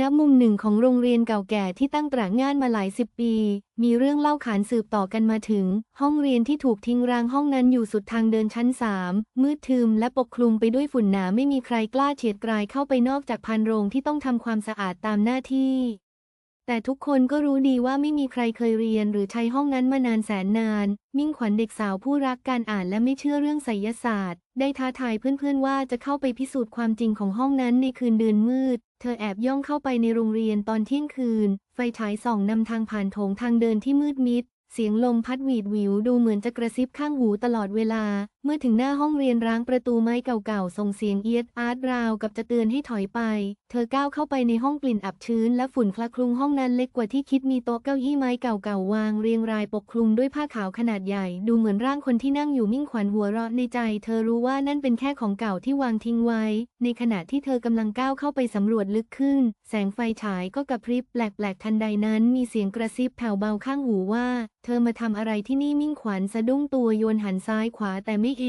ณมุมหนึ่งของโรงเรียนเก่าแก่ที่ตั้งตระง่านมาหลายสิบปี มีเรื่องเล่าขานสืบต่อกันมาถึง ห้องเรียนที่ถูกทิ้งร้างห้องนั้นอยู่สุดทางเดินชั้นสามมืดทึมและปกคลุมไปด้วยฝุ่นหนาไม่มีใครกล้าเฉียดกรายเข้าไปนอกจากพันโรงที่ต้องทำความสะอาดตามหน้าที่ แต่ทุกคนก็รู้ดีว่าไม่มีใครเคยเรียนหรือใช้ห้องนั้นมานานแสนนาน มิ่งขวัญเด็กสาวผู้รักการอ่านและไม่เชื่อเรื่องไสยศาสตร์ ได้ท้าทายเพื่อนๆว่าจะเข้าไปพิสูจน์ความจริงของห้องนั้นในคืนเดือนมืด เธอแอบย่องเข้าไปในโรงเรียนตอนเที่ยงคืน ไฟฉายส่องนำทางผ่านโถงทางเดินที่มืดมิด เสียงลมพัดหวีดหวิวดูเหมือนจะกระซิบข้างหูตลอดเวลา เมื่อถึงหน้าห้องเรียนร้างประตูไม้เก่าๆส่งเสียงเอียดอาร์ตราวกับจะเตือนให้ถอยไป เธอก้าวเข้าไปในห้องกลิ่นอับชื้นและฝุ่นคละคลุมห้องนั้นเล็กกว่าที่คิดมีโต๊ะเก้าอี้ไม้เก่าๆวางเรียงรายปกคลุมด้วยผ้าขาวขนาดใหญ่ ดูเหมือนร่างคนที่นั่งอยู่มิ่งขวัญหัวเราะในใจ เธอรู้ว่านั่นเป็นแค่ของเก่าที่วางทิ้งไว้ ในขณะที่เธอกำลังก้าวเข้าไปสำรวจลึกขึ้น แสงไฟฉายก็กระพริบแปลกๆทันใดนั้น มีเสียงกระซิบแผ่วเบาข้างหูว่าเธอมาทำอะไรที่นี่มิ่งขวัญสะดุ้งตัวโยนหันซ้ายขวาแต่ไม่เอ